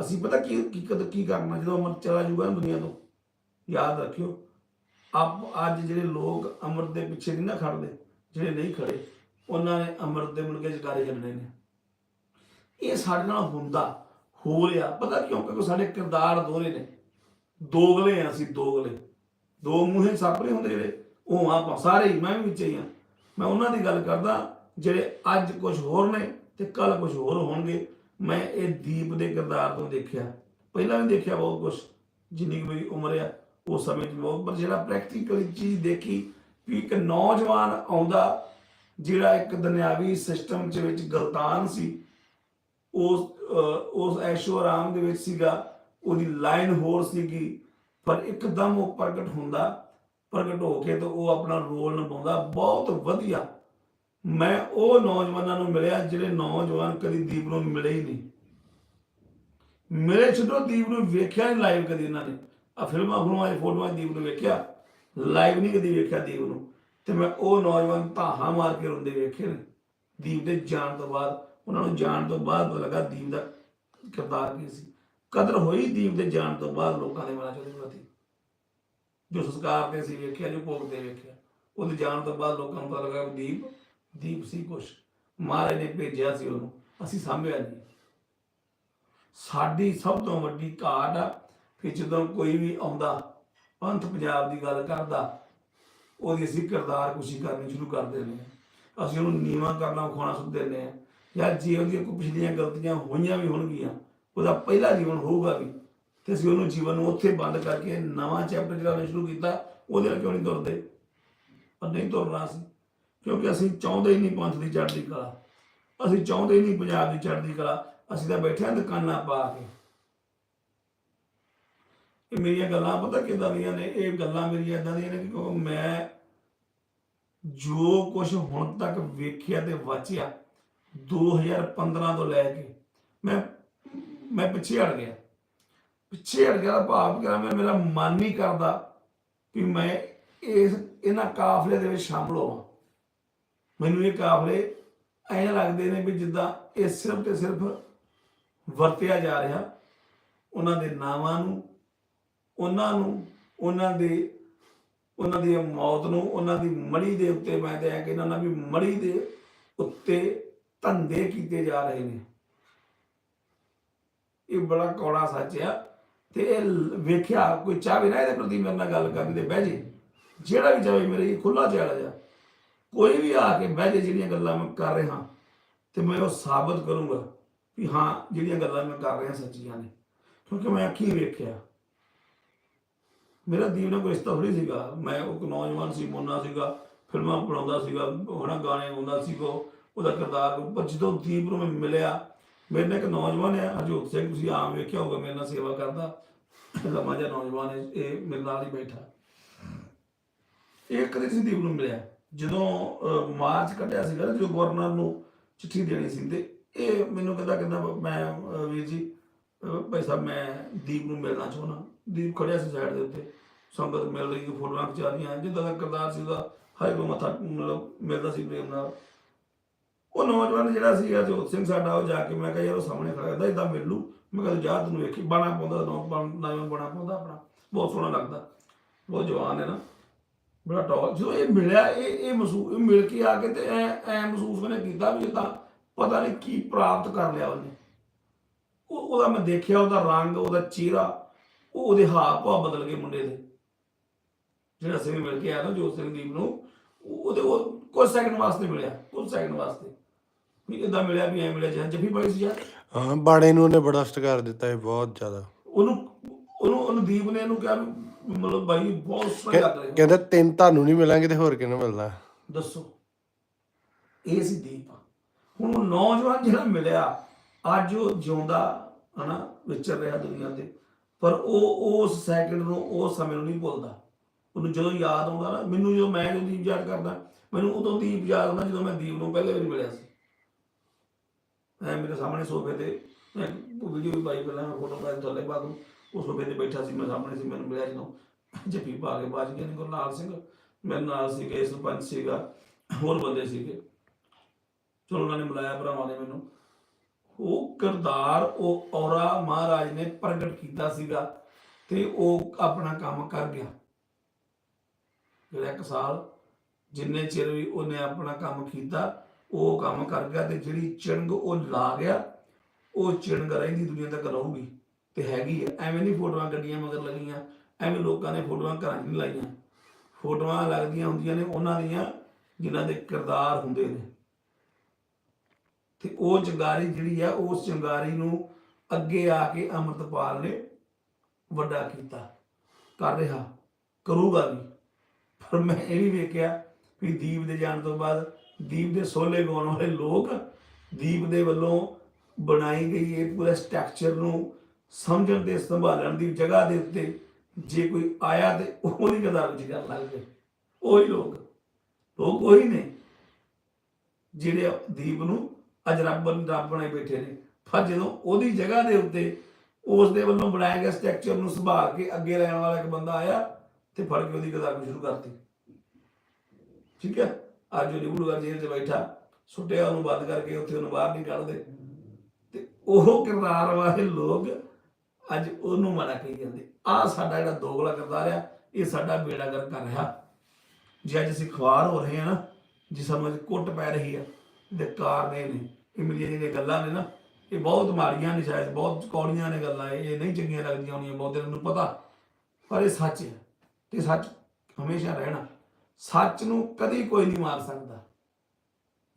A: ਅਸੀਂ ਪਤਾ ਕੀ ਕੀ ਕਦ ਕੀ ਕਰਨਾ, ਜਦੋਂ ਅੰਮ੍ਰਿਤ ਚਲਾ ਜੂਗਾ ਨਾ ਦੁਨੀਆ ਤੋਂ, ਯਾਦ ਰੱਖਿਓ। ਆਪ, ਅੱਜ ਜਿਹੜੇ ਲੋਕ ਅੰਮ੍ਰਿਤ ਦੇ ਪਿੱਛੇ ਨਹੀਂ ਨਾ ਖੜਦੇ, ਜਿਹੜੇ ਨਹੀਂ ਖੜੇ, ਉਹਨਾਂ ਨੇ ਅੰਮ੍ਰਿਤ ਦੇ ਮੁਲਕੇ ਜਕਾਰੇ ਛੱਡਣੇ ਨੇ। ਇਹ ਸਾਡੇ ਨਾਲ ਹੁੰਦਾ, ਹੋ ਰਿਹਾ। ਪਤਾ ਕਿਉਂ? ਕਿਉਂਕਿ ਸਾਡੇ ਕਿਰਦਾਰ ਦੋਹਰੇ ਨੇ। ਦੋਗਲੇ ਆ ਅਸੀਂ, ਦੋਗਲੇ। ਦੋ ਮੂੰਹੇ ਸੱਪ ਹੁੰਦੇ ਜਿਹੜੇ, ਉਹ ਆਪਾਂ ਸਾਰੇ ਹੀ, ਮੈਂ ਵੀ ਵਿੱਚ ਹੀ ਆ। ਮੈਂ ਉਹਨਾਂ ਦੀ ਗੱਲ ਕਰਦਾ, ਜਿਹੜੇ ਅੱਜ ਕੁਝ ਹੋਰ ਨੇ ਤੇ ਕੱਲ ਕੁਝ ਹੋਰ ਹੋਣਗੇ ਮੈਂ ਇਹ ਦੀਪ ਦੇ ਕਿਰਦਾਰ ਤੋਂ ਦੇਖਿਆ। ਪਹਿਲਾਂ ਵੀ ਦੇਖਿਆ ਬਹੁਤ ਕੁਝ ਜਿੰਨੀ ਕੁ ਮੇਰੀ ਉਮਰ ਆ, ਉਸ ਸਮੇਂ 'ਚ ਬਹੁਤ, ਪਰ ਜਿਹੜਾ ਪ੍ਰੈਕਟੀਕਲੀ ਚੀਜ਼ ਦੇਖੀ ਵੀ ਇੱਕ ਨੌਜਵਾਨ ਆਉਂਦਾ, ਜਿਹੜਾ ਇੱਕ ਦੁਨਿਆਵੀ ਸਿਸਟਮ 'ਚ ਵਿੱਚ ਗਲਤਾਨ ਸੀ, ਉਸ ਉਸ ਐਸ਼ੋ ਆਰਾਮ ਦੇ ਵਿੱਚ ਸੀਗਾ, ਉਹਦੀ ਲਾਈਨ ਹੋਰ ਸੀਗੀ, ਪਰ ਇੱਕਦਮ ਉਹ ਪ੍ਰਗਟ ਹੁੰਦਾ, ਪ੍ਰਗਟ ਹੋ ਕੇ ਤੇ ਉਹ ਆਪਣਾ ਰੋਲ ਨਿਭਾਉਂਦਾ, ਬਹੁਤ ਵਧੀਆ। ਮੈਂ ਉਹ ਨੌਜਵਾਨਾਂ ਨੂੰ ਮਿਲਿਆ ਜਿਹੜੇ ਨੌਜਵਾਨ ਕਦੀ ਦੀਪ ਨੂੰ ਮਿਲੇ ਹੀ ਨਹੀਂ। ਮੇਰੇ ਛੱਡੋ, ਦੀਪ ਨੂੰ ਵੇਖਿਆ ਨਹੀਂ ਲਾਈਵ ਕਦੀ ਇਹਨਾਂ ਨੇ। ਆ ਫਿਲਮਾਂ ਫਿਲਮਾਂ ਦੀ ਫੋਟੋਆਂ ਦੀਪ ਨੂੰ ਵੇਖਿਆ। ਲਾਈਵ ਨਹੀਂ ਕਦੀ ਵੇਖਿਆ ਦੀਪ ਨੂੰ। ਤੇ ਮੈਂ ਉਹ ਨੌਜਵਾਨ ਧਾਹਾਂ ਮਾਰ ਕੇ ਰੋਂਦੇ ਵੇਖੇ ਨੇ। ਦੀਪ ਦੇ ਜਾਣ ਤੋਂ ਬਾਅਦ, ਉਹਨਾਂ ਨੂੰ ਜਾਣ ਤੋਂ ਬਾਅਦ ਪਤਾ ਲੱਗਾ ਦੀਪ ਦਾ ਕਿਰਦਾਰ ਕੀ ਸੀ। ਕਦਰ ਹੋਈ ਦੀਪ ਦੇ ਜਾਣ ਤੋਂ ਬਾਅਦ ਲੋਕਾਂ ਦੇ ਮਨਾਂ 'ਚ ਉਹਦੇ ਪ੍ਰਤੀ। ਜੋ ਸੰਸਕਾਰ ਤੇ ਅਸੀਂ ਵੇਖਿਆ, ਜੋ ਭੋਗ ਤੇ ਵੇਖਿਆ, ਉਹਦੇ ਜਾਣ ਤੋਂ ਬਾਅਦ ਲੋਕਾਂ ਨੂੰ ਪਤਾ ਲੱਗਾ ਦੀਪ ਦੀਪ ਸੀ ਕੁਛ ਮਹਾਰਾਜ ਨੇ ਭੇਜਿਆ ਸੀ ਉਹਨੂੰ। ਅਸੀਂ ਸਾਂਭਿਆ ਨਹੀਂ। ਸਾਡੀ ਸਭ ਤੋਂ ਵੱਡੀ ਘਾਟ ਆ ਕਿ ਜਦੋਂ ਕੋਈ ਵੀ ਆਉਂਦਾ, ਪੰਥ ਪੰਜਾਬ ਦੀ ਗੱਲ ਕਰਦਾ, ਉਹਦੀ ਅਸੀਂ ਕਿਰਦਾਰ ਕੁਸ਼ੀ ਕਰਨੀ ਸ਼ੁਰੂ ਕਰ ਦਿੰਦੇ ਹਾਂ। ਅਸੀਂ ਉਹਨੂੰ ਨੀਵਾਂ ਕਰਨਾ ਵਿਖਾਉਣਾ ਸੁਣ ਦਿੰਦੇ ਹਾਂ। ਜਾਂ ਜੇ ਉਹਦੀਆਂ ਕੋਈ ਪਿਛਲੀਆਂ ਗਲਤੀਆਂ ਹੋਈਆਂ ਵੀ ਹੋਣਗੀਆਂ, ਉਹਦਾ ਪਹਿਲਾ ਜੀਵਨ ਹੋਊਗਾ ਵੀ। ਤੇ ਅਸੀਂ ਉਹਨੂੰ ਜੀਵਨ ਨੂੰ ਉੱਥੇ ਬੰਦ ਕਰਕੇ ਨਵਾਂ ਚੈਪਟਰ ਜਿਹੜਾ ਸ਼ੁਰੂ ਕੀਤਾ, ਉਹਦੇ ਨਾਲ ਕਿਉਂ ਨਹੀਂ ਤੁਰਦੇ? ਪਰ ਨਹੀਂ ਤੁਰਨਾ ਸੀ ਕਿਉਂਕਿ ਅਸੀਂ ਚਾਹੁੰਦੇ ਹੀ ਨਹੀਂ ਪੰਥ ਦੀ ਚੜ੍ਹਦੀ ਕਲਾ। ਅਸੀਂ ਚਾਹੁੰਦੇ ਹੀ ਨਹੀਂ ਪੰਜਾਬ ਦੀ ਚੜ੍ਹਦੀ ਕਲਾ। ਅਸੀਂ ਤਾਂ ਬੈਠੇ ਹਾਂ ਦੁਕਾਨਾਂ ਪਾ ਕੇ। ਇਹ ਮੇਰੀਆਂ ਗੱਲਾਂ ਪਤਾ ਕਿੱਦਾਂ ਦੀਆਂ ਨੇ? ਇਹ ਗੱਲਾਂ ਮੇਰੀਆਂ ਇਦਾਂ ਦੀਆਂ ਨੇ ਕਿ ਕਿਉਂਕਿ ਮੈਂ ਜੋ ਕੁਝ ਹੁਣ ਤੱਕ ਵੇਖਿਆ ਤੇ ਵਾਚਿਆ 2015 ਤੋਂ ਲੈ ਕੇ ਮੈਂ ਮੈਂ ਪਿੱਛੇ ਹਟ ਗਿਆ। ਪਿੱਛੇ ਹਟ ਗਿਆ ਭਾਵ ਕਿ ਮੈਂ, ਮੇਰਾ ਮਨ ਨਹੀਂ ਕਰਦਾ ਕਿ ਮੈਂ ਇਸ, ਇਹਨਾਂ ਕਾਫਲੇ ਦੇ ਵਿੱਚ ਸ਼ਾਮਲ ਹੋਵਾਂ। ਮੈਨੂੰ ਇਹ ਕਾਫਲੇ ਐਂ ਲੱਗਦੇ ਨੇ ਵੀ ਜਿੱਦਾਂ ਇਹ ਸਿਰਫ ਤੇ ਸਿਰਫ ਵਰਤਿਆ ਜਾ ਰਿਹਾ ਉਹਨਾਂ ਦੇ ਨਾਵਾਂ ਨੂੰ, ਉਹਨਾਂ ਨੂੰ, ਉਹਨਾਂ ਦੇ, ਉਹਨਾਂ ਦੀ ਮੌਤ ਨੂੰ, ਉਹਨਾਂ ਦੀ ਮੜੀ ਦੇ ਉੱਤੇ ਮੈਂ ਤੇ ਇਹ ਕਹਿੰਦਾ ਨਾ ਵੀ ਮੜੀ ਦੇ ਉੱਤੇ ਧੰਦੇ ਕੀਤੇ ਜਾ ਰਹੇ ਨੇ। ਇਹ ਬੜਾ ਕੌੜਾ ਸੱਚ ਆ ਤੇ ਇਹ ਵੇਖਿਆ ਕੋਈ ਚਾਹੇ ਨਾ ਇਹਦੇ ਪ੍ਰਤੀ ਮੇਰੇ ਨਾਲ ਗੱਲ ਕਰਨ ਦੇ ਬਹਿ ਜੇ। ਜਿਹੜਾ ਵੀ ਚਾਹੇ ਮੇਰੇ ਖੁੱਲਾ ਚੜਾ ਜਾ ਕੋਈ ਵੀ ਆ ਕੇ ਬਹਿ ਜੇ ਜਿਹੜੀਆਂ ਗੱਲਾਂ ਮੈਂ ਕਰ ਰਿਹਾ, ਤੇ ਮੈਂ ਉਹ ਸਾਬਤ ਕਰੂੰਗਾ ਵੀ ਹਾਂ, ਜਿਹੜੀਆਂ ਗੱਲਾਂ ਮੈਂ ਕਰ ਰਿਹਾ ਸੱਚੀਆਂ ਨੇ। ਕਿਉਂਕਿ ਮੈਂ ਅੱਖੀਂ ਵੇਖਿਆ। ਮੇਰਾ ਦੀਪ ਨਾਲ ਕੋਈ ਰਿਸ਼ਤਾ ਥੋੜੀ ਸੀਗਾ। ਮੈਂ ਉਹ ਨੌਜਵਾਨ ਸੀ, ਮੋਨਾ ਸੀਗਾ। ਫਿਲਮਾਂ ਬਣਾਉਂਦਾ ਸੀਗਾ, ਹੋਣਾ ਗਾਣੇ ਗਾਉਂਦਾ ਸੀਗਾ ਉਹਦਾ ਕਿਰਦਾਰ, ਪਰ ਜਦੋਂ ਦੀਪ ਨੂੰ ਮੈਂ ਮਿਲਿਆ, ਮੇਰੇ ਨਾਲ ਇੱਕ ਨੌਜਵਾਨ ਹੈ, ਹਰਜੋਤ ਸਿੰਘ, ਤੁਸੀਂ ਆਮ ਵੇਖਿਆ ਹੋਗਾ ਮੇਰੇ ਨਾਲ ਸੇਵਾ ਕਰਦਾ। ਲੰਮਾ ਜਿਹਾ ਨੌਜਵਾਨ ਹੈ, ਇਹ ਮੇਰੇ ਨਾਲ ਹੀ ਬੈਠਾ। ਇਹ ਕਦੇ ਸੀ ਦੀਪ ਨੂੰ ਮਿਲਿਆ। ਜਦੋਂ ਮਾਰਚ ਕੱਢਿਆ ਸੀਗਾ ਨਾ, ਗਵਰਨਰ ਨੂੰ ਚਿੱਠੀ ਦੇਣੀ ਸੀ ਤੇ ਇਹ ਮੈਨੂੰ ਕਹਿੰਦਾ ਕਹਿੰਦਾ ਮੈਂ ਵੀਰ ਜੀ ਭਾਈ ਸਾਹਿਬ ਮੈਂ ਦੀਪ ਨੂੰ ਮਿਲਣਾ ਚਾਹੁੰਦਾ। ਦੀਪ ਖੜਿਆ ਸੀ ਸਾਈਡ ਦੇ ਉੱਤੇ ਸੰਗਤ ਮਿਲ ਰਹੀ ਫੋਟੋਆਂ ਖਿਚਾ ਰਹੀਆਂ ਜਿੱਦਾਂ ਦਾ ਕਰਦਾਰ ਸੀ ਉਹਦਾ ਹਰ ਕੋਈ ਮੱਥਾ ਮਤਲਬ ਮਿਲਦਾ ਸੀ ਪ੍ਰੇਮ ਨਾਲ। ਉਹ ਨੌਜਵਾਨ ਜਿਹੜਾ ਸੀ ਜੋਤ ਸਿੰਘ ਸਾਡਾ ਉਹ ਜਾ ਕੇ ਮੈਂ ਕਿਹਾ ਯਾਰ ਉਹ ਸਾਹਮਣੇ ਖੜਾ ਕਰਦਾ ਇਦਾਂ ਮਿਲ ਲੂ ਮੈਂ ਕਿਹਾ ਜਾ ਤੈਨੂੰ ਵੇਖੀ ਬਾਣਾ ਪਾਉਂਦਾ ਨੌ ਬਾਣਾ ਪਾਉਂਦਾ ਆਪਣਾ। ਬਹੁਤ ਸੋਹਣਾ ਲੱਗਦਾ। ਬਹੁਤ ਜਵਾਨ ਹੈ ਨਾ। ਬੜਾ ਟੌਪ ਜਦੋਂ ਇਹ ਮਿਲਿਆ ਇਹ ਇਹ ਮਹਿਸੂਸ ਇਹ ਮਿਲ ਕੇ ਆ ਕੇ ਤੇ ਐ ਐ ਮਹਿਸੂਸ ਉਹਨੇ ਕੀਤਾ ਵੀ ਜਿੱਦਾਂ ਪਤਾ ਨਹੀਂ ਕੀ ਪ੍ਰਾਪਤ ਕਰ ਲਿਆ ਉਹਨੇ। ਉਹ ਉਹਦਾ ਮੈਂ ਦੇਖਿਆ ਉਹਦਾ ਰੰਗ ਉਹਦਾ ਚਿਹਰਾ ਉਹ ਉਹਦੇ ਹਾਵ ਭਾਵ ਬਦਲ ਗਏ ਮੁੰਡੇ ਦੇ। ਜਿਹੜਾ ਸਿੰਘ ਮਿਲ ਕੇ ਆਇਆ ਨਾ ਜੋਤ ਸਿੰਘ ਦੀਪ ਨੂੰ ਉਹ- ਉਹਦੇ ਉਹ ਕੁਝ ਸੈਕਿੰਡ ਵਾਸਤੇ ਮਿਲਿਆ ਕੁਝ ਸੈਕਿੰਡ ਵਾਸਤੇ। ਵੀ ਇਦਾਂ ਮਿਲਿਆ ਵੀ ਐ ਮਿਲਿਆ ਜਾਂ ਜੱਫੀ ਪਾਈ ਸੀ ਯਾਰ
B: ਹਾਂ ਬਾੜੇ ਨੂੰ ਉਹਨੇ ਬੜਾ ਸਤਿਕਾਰ ਦਿੱਤਾ ਹੈ ਬਹੁਤ ਜ਼ਿਆਦਾ।
A: ਉਹਨੂੰ ਉਹਨੂੰ ਉਹਨੂੰ ਦੀਪ ਨੇ ਇਹਨੂੰ ਕਿਹਾ ਮਤਲਬ ਬਾਈ ਬਹੁਤ ਸੋਹਣਾ ਲੱਗ ਰਿਹਾ
B: ਕਹਿੰਦਾ ਤਿੰਨ ਤੁਹਾਨੂੰ ਨਹੀਂ ਮਿਲਾਂਗੇ ਤੇ ਹੋਰ ਕਿਹਨੂੰ ਮਿਲਣਾ
A: ਦੱਸੋ। ਇਹ ਸੀ ਦੀਪ। ਹੁਣ ਉਹ ਨੌਜਵਾਨ ਜਿਹੜਾ ਮਿਲਿਆ ਅੱਜ ਉਹ ਜਿਉਂਦਾ ਹਨਾ ਵਿਚਰ ਰਿਹਾ ਦੁਨੀਆ ਤੇ। ਪਰ ਉਹ ਉਸ ਸੈਕਿੰਡ ਨੂੰ ਉਸ ਸਮੇਂ ਨੂੰ ਨਹੀਂ ਭੁੱਲਦਾ। ਉਹਨੂੰ ਜਦੋਂ ਯਾਦ ਆਉਂਦਾ ਨਾ ਮੈਨੂੰ ਜਦੋਂ ਮੈਂ ਜਦੋਂ ਦੀਪ ਯਾਦ ਕਰਦਾ ਮੈਨੂੰ ਉਦੋਂ ਦੀਪ ਯਾਦ ਆਉਂਦਾ ਜਦੋਂ ਮੈਂ ਦੀਪ ਨੂੰ ਪਹਿਲੇ ਵਾਰੀ ਮਿਲਿਆ ਸੀ। ਐ ਮੇਰੇ ਸਾਹਮਣੇ ਸੋਫੇ ਤੇ ਮੈਂ ਵੀਡੀਓ ਵੀ ਪਾਈ ਪਹਿਲਾਂ ਮੈਂ ਫੋਟੋ ਪਾਈ ਥੱਲੇ ਪਾ ਦੂੰ। ਉਸ ਸੋਫੇ ਤੇ ਬੈਠਾ ਸੀ, ਮੈਂ ਸਾਹਮਣੇ ਸੀ, ਮੈਨੂੰ ਮਿਲਿਆ ਜਦੋਂ ਜੱਫੀ ਪਾ ਕੇ ਬਾਜ ਗਿਆ ਨੇ ਗੁਰਲਾਲ ਸਿੰਘ, ਮੇਰੇ ਨਾਲ ਸੀਗੇ ਸਰਪੰਚ ਸੀਗਾ, ਹੋਰ ਬੰਦੇ ਸੀਗੇ। ਚਲੋ ਉਹਨਾਂ ਨੇ ਮਿਲਾਇਆ ਭਰਾਵਾਂ ਨੇ ਮੈਨੂੰ। ਉਹ ਕਿਰਦਾਰ, ਉਹ ਔਰਾ ਮਹਾਰਾਜ ਨੇ ਪ੍ਰਗਟ ਕੀਤਾ ਸੀਗਾ ਤੇ ਉਹ ਆਪਣਾ ਕੰਮ ਕਰ ਗਿਆ। ਜਿਹੜਾ ਇੱਕ ਸਾਲ ਜਿੰਨੇ ਚਿਰ ਵੀ ਉਹਨੇ ਆਪਣਾ ਕੰਮ ਕੀਤਾ, ਉਹ ਕੰਮ ਕਰ ਗਿਆ ਤੇ ਜਿਹੜੀ ਚਿੰਗ ਉਹ ਲਾ ਗਿਆ, ਉਹ ਚਿੰਗ ਰਹਿੰਦੀ ਦੁਨੀਆ ਤੱਕ ਰਹੂਗੀ। ਤੇ ਹੈਗੀ ਹੈ ਐਵੇਂ ਨਹੀਂ ਫੋਟੋਆਂ ਗੱਡੀਆਂ ਮਗਰ ਲੱਗੀਆਂ। ਐਵੇਂ ਲੋਕਾਂ ਨੇ ਫੋਟੋਆਂ ਘਰਾਂ 'ਚ ਨਹੀਂ ਲਾਈਆਂ। ਫੋਟੋਆਂ ਲੱਗਦੀਆਂ ਹੁੰਦੀਆਂ ਨੇ ਉਹਨਾਂ ਦੀਆਂ ਜਿਨ੍ਹਾਂ ਦੇ ਕਿਰਦਾਰ ਹੁੰਦੇ ਨੇ। ਤੇ ਉਹ ਚੰਗਾਰੀ ਜਿਹੜੀ ਆ, ਉਸ ਚੰਗਾਰੀ ਨੂੰ ਅੱਗੇ ਆ ਕੇ ਅੰਮ੍ਰਿਤਪਾਲ ਨੇ ਵੱਡਾ ਕੀਤਾ। ਕਰ ਰਿਹਾ। ਕਰੂਗਾ ਵੀ। ਪਰ ਮੈਂ ਇਹ ਵੀ ਵੇਖਿਆ ਵੀ ਦੀਪ ਦੇ ਜਾਣ ਤੋਂ ਬਾਅਦ ਦੀਪ ਦੇ ਸੋਲੇ ਗਾਉਣ ਵਾਲੇ ਲੋਕ ਦੀਪ ਦੇ ਵੱਲੋਂ ਬਣਾਈ ਗਈ ਇਹ ਪੂਰੇ ਸਟਰਕਚਰ ਨੂੰ ਸਮਝਣ ਤੇ ਸੰਭਾਲਣ ਦੀ ਜਗ੍ਹਾ ਦੇ ਉੱਤੇ ਜੇ ਕੋਈ ਆਇਆ ਤੇ ਉਹਦੀ ਕਦਰ ਵਿੱਚ ਕਰ ਲੱਗ ਪਏ ਉਹੀ ਲੋਕ। ਲੋਕ ਉਹੀ ਨੇ ਜਿਹੜੇ ਦੀਪ ਨੂੰ ਅੱਜ ਰੱਬ ਰੱਬ ਬੈਠੇ ਨੇ। ਪਰ ਜਦੋਂ ਉਹਦੀ ਜਗ੍ਹਾ ਦੇ ਉੱਤੇ ਉਸ ਦੇ ਵੱਲੋਂ ਬਣਾਇਆ ਗਿਆ ਸਟਰਕਚਰ ਨੂੰ ਸੰਭਾਲ ਕੇ ਅੱਗੇ ਲੈਣ ਵਾਲਾ ਇੱਕ ਬੰਦਾ ਆਇਆ ਤੇ ਫੜ ਕੇ ਉਹਦੀ ਕਦਰ ਸ਼ੁਰੂ ਕਰਤੀ। ਠੀਕ ਹੈ? ਅੱਜ ਉਹ ਨਿਬੜੂਗਾ ਜੇਲ੍ਹ 'ਚ ਬੈਠਾ। ਸੁੱਟਿਆ ਉਹਨੂੰ ਬੰਦ ਕਰਕੇ ਉੱਥੇ ਉਹਨੂੰ ਬਾਹਰ ਨਹੀਂ ਕੱਢਦੇ। ਤੇ ਉਹ ਕਿਰਦਾਰ ਵਾਲੇ ਲੋਕ ਅੱਜ ਉਹਨੂੰ ਮਾੜਾ ਕਹੀ ਜਾਂਦੇ। ਆ ਸਾਡਾ ਜਿਹੜਾ ਦੋਗਲਾ ਕਿਰਦਾਰ ਆ ਇਹ ਸਾਡਾ ਬੇੜਾ ਕਰ ਕਰ ਰਿਹਾ। ਜੇ ਅੱਜ ਅਸੀਂ ਖਵਾਰ ਹੋ ਰਹੇ ਹਾਂ ਨਾ, ਜੇ ਸਾਨੂੰ ਅੱਜ ਕੁੱਟ ਪੈ ਰਹੀ ਹੈ ਦੇ ਕਾਰਨ ਇਹ ਨੇ, ਇਹ ਮੇਰੀਆਂ ਜਿਹੜੀਆਂ ਗੱਲਾਂ ਨੇ ਨਾ, ਇਹ ਬਹੁਤ ਮਾੜੀਆਂ ਨੇ ਸ਼ਾਇਦ, ਬਹੁਤ ਕੌੜੀਆਂ ਨੇ ਗੱਲਾਂ, ਇਹ ਇਹ ਨਹੀਂ ਚੰਗੀਆਂ ਲੱਗਦੀਆਂ ਹੋਣੀਆਂ ਬਹੁਤੇ ਨੂੰ ਪਤਾ। ਪਰ ਇਹ ਸੱਚ ਹੈ ਤੇ ਸੱਚ ਹਮੇਸ਼ਾ ਰਹਿਣਾ। ਸੱਚ ਨੂੰ ਕਦੀ ਕੋਈ ਨਹੀਂ ਮਾਰ ਸਕਦਾ।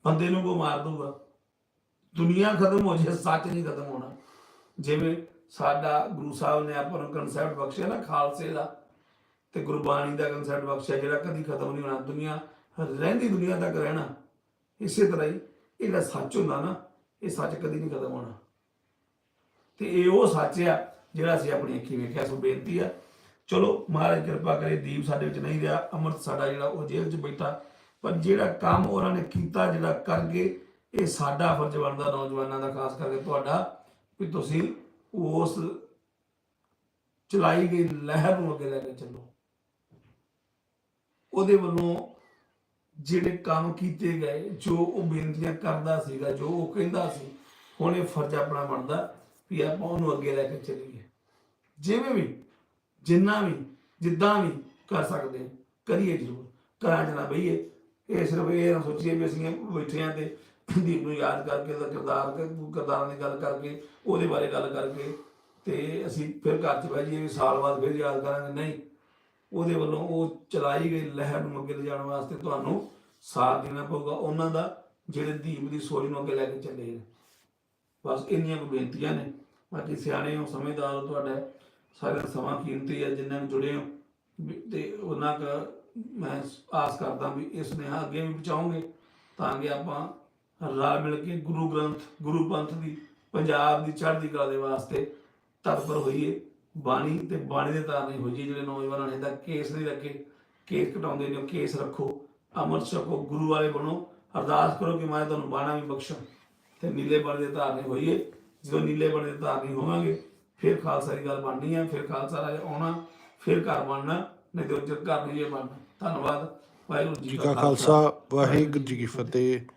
A: ਬੰਦੇ ਨੂੰ ਕੋ ਮਾਰ ਦੂਗਾ ਦੁਨੀਆ ਖਤਮ ਹੋ ਜੇ ਸੱਚ ਨਹੀਂ ਖਤਮ ਹੋਣਾ। ਜਿਵੇਂ ਸਾਡਾ ਗੁਰੂ ਸਾਹਿਬ ਨੇ ਆਪਾਂ ਨੂੰ ਕਨਸੈਪਟ ਬਖਸ਼ਿਆ ਨਾ ਖਾਲਸੇ ਦਾ ਤੇ ਗੁਰਬਾਣੀ ਦਾ ਕਨਸੈਪਟ ਬਖਸ਼ਿਆ ਜਿਹੜਾ ਕਦੀ ਖਤਮ ਨਹੀਂ ਹੋਣਾ, ਦੁਨੀਆ ਰਹਿੰਦੀ ਦੁਨੀਆ ਤੱਕ ਰਹਿਣਾ। ਇਸੇ ਤਰ੍ਹਾਂ ਹੀ ਇਹ ਸੱਚ ਹੁੰਦਾ ਨਾ, ਇਹ ਸੱਚ ਕਦੀ ਨਹੀਂ ਖਤਮ ਹੋਣਾ। ਤੇ ਇਹ ਉਹ ਸੱਚ ਆ ਜਿਹੜਾ ਅਸੀਂ ਆਪਣੀ ਅੱਖੀਂ ਵੇਖਿਆ, ਸੋ ਬੇਨਤੀ ਆ। ਚਲੋ ਮਹਾਰਾਜ ਕਿਰਪਾ ਕਰੇ, ਦੀਪ ਸਾਡੇ ਵਿੱਚ ਨਹੀਂ ਰਿਹਾ, ਅਮਰਤ ਸਾਡਾ ਜਿਹੜਾ ਉਹ ਜੇਲ੍ਹ 'ਚ ਬੈਠਾ। ਪਰ ਜਿਹੜਾ ਕੰਮ ਉਹਨਾਂ ਨੇ ਕੀਤਾ, ਜਿਹੜਾ ਕਰਕੇ ਇਹ ਸਾਡਾ ਫਰਜ਼ ਬਣਦਾ ਨੌਜਵਾਨਾਂ ਦਾ, ਖਾਸ ਕਰਕੇ ਤੁਹਾਡਾ, ਵੀ ਤੁਸੀਂ ਉਸ ਚਲਾਈ ਗਈ ਲਹਿਰ ਨੂੰ ਅੱਗੇ ਲੈ ਕੇ ਚੱਲੋ। ਉਹਦੇ ਵੱਲੋਂ ਜਿਹੜੇ ਕੰਮ ਕੀਤੇ ਗਏ, ਜੋ ਉਹ ਬੇਨਤੀਆਂ ਕਰਦਾ ਸੀਗਾ, ਜੋ ਉਹ ਕਹਿੰਦਾ ਸੀ, ਹੁਣ ਇਹ ਫਰਜ਼ ਆਪਣਾ ਬਣਦਾ ਵੀ ਆਪਾਂ ਉਹਨੂੰ ਅੱਗੇ ਲੈ ਕੇ ਚੱਲੀਏ। ਜਿਵੇਂ ਵੀ, ਜਿੰਨਾ ਵੀ, ਜਿੱਦਾਂ ਵੀ ਕਰ ਸਕਦੇ ਕਰੀਏ ਜ਼ਰੂਰ। ਘਰਾਂ 'ਚ ਬਈਏ ਇਹ ਸਿਰਫ ਇਹ ਨਾ ਸੋਚੀਏ ਵੀ ਅਸੀਂ ਬੈਠੇ ਆਂ ਤੇ ਦੀਪ ਨੂੰ ਯਾਦ ਕਰਕੇ, ਉਹਦਾ ਕਿਰਦਾਰ ਕਿਰਦਾਰਾਂ ਦੀ ਗੱਲ ਕਰਕੇ, ਉਹਦੇ ਬਾਰੇ ਗੱਲ ਕਰਕੇ ਤੇ ਅਸੀਂ ਫਿਰ ਘਰ 'ਚ ਬਹਿ ਜਾਈਏ ਵੀ ਸਾਲ ਬਾਅਦ ਫਿਰ ਯਾਦ ਕਰਾਂਗੇ। ਨਹੀਂ, ਉਹਦੇ ਵੱਲੋਂ ਉਹ ਚਲਾਈ ਗਈ ਲਹਿਰ ਨੂੰ ਅੱਗੇ ਲਿਜਾਣ ਵਾਸਤੇ ਤੁਹਾਨੂੰ ਸਾਥ ਦੇਣਾ ਪਊਗਾ ਉਹਨਾਂ ਦਾ, ਜਿਹੜੇ ਦੀਪ ਦੀ ਸੋਚ ਨੂੰ ਅੱਗੇ ਲੈ ਕੇ ਚੱਲੇ ਨੇ। ਬਸ ਇੰਨੀਆਂ ਕੁ ਬੇਨਤੀਆਂ ਨੇ। ਬਾਕੀ ਸਿਆਣੇ ਹੋ, ਸਮਝਦਾਰ ਹੋ, ਤੁਹਾਡਾ ਸਾਰਾ ਸਮਾਂ ਕੀਮਤੀ ਹੈ, ਜਿੰਨਾਂ ਨੂੰ ਜੁੜੇ ਹੋ, ਵੀ ਤੇ ਉਹਨਾਂ ਕ ਮੈਂ ਆਸ ਕਰਦਾ ਵੀ ਇਸ ਨੇ ਅੱਗੇ ਵੀ ਪਹੁੰਚਾਉਂਗੇ ਤਾਂ ਕਿ ਆਪਾਂ ਰਲ ਮਿਲ ਕੇ ਗੁਰੂ ਗ੍ਰੰਥ ਗੁਰੂ ਪੰਥ ਦੀ ਪੰਜਾਬ ਦੀ ਚੜ੍ਹਦੀ ਕਲਾ ਦੇ ਵਾਸਤੇ ਤਤਪਰ ਹੋਈਏ। ਬਾਣੀ ਤੇ ਬਾਣੀ ਦੇ ਤਾਰਨੇ ਹੋਈਏ ਜਿਹੜੇ ਨੌਜਵਾਨਾਂ ਨੇ ਤਾਂ ਕੇਸ ਨਹੀਂ ਰੱਖੇ ਕੇਸ ਘਟਾਉਂਦੇ ਨੇ ਕੇਸ ਰੱਖੋ ਅੰਮ੍ਰਿਤ ਛਕੋ ਗੁਰੂ ਵਾਲੇ ਬਣੋ। ਅਰਦਾਸ ਕਰੋ ਕਿ ਮੈਂ ਤੁਹਾਨੂੰ ਬਾਣਾ ਵੀ ਬਖਸ਼ਾਂ। ਤੇ ਨੀਲੇ ਬਣੇ ਦੇ ਧਾਰਨੇ ਹੋਈਏ। ਜਦੋਂ ਨੀਲੇ ਬਣੇ ਦੇ ਧਾਰਨੇ ਹੋਵਾਂਗੇ ਫਿਰ ਖਾਲਸਾ ਦੀ ਗੱਲ ਬਣਨੀ ਆ ਫਿਰ ਖਾਲਸਾ ਰਾਜ ਆਉਣਾ ਫਿਰ ਘਰ ਬਣਨਾ ਨਹੀਂ ਤੇ ਘਰ ਨਹੀਂ ਜੇ ਬਣਨਾ। ਧੰਨਵਾਦ। ਵਾਹਿਗੁਰੂ
B: ਜੀ ਕਾ ਖਾਲਸਾ। ਵਾਹਿਗੁਰੂ ਜੀ ਕੀ ਫਤਿਹ।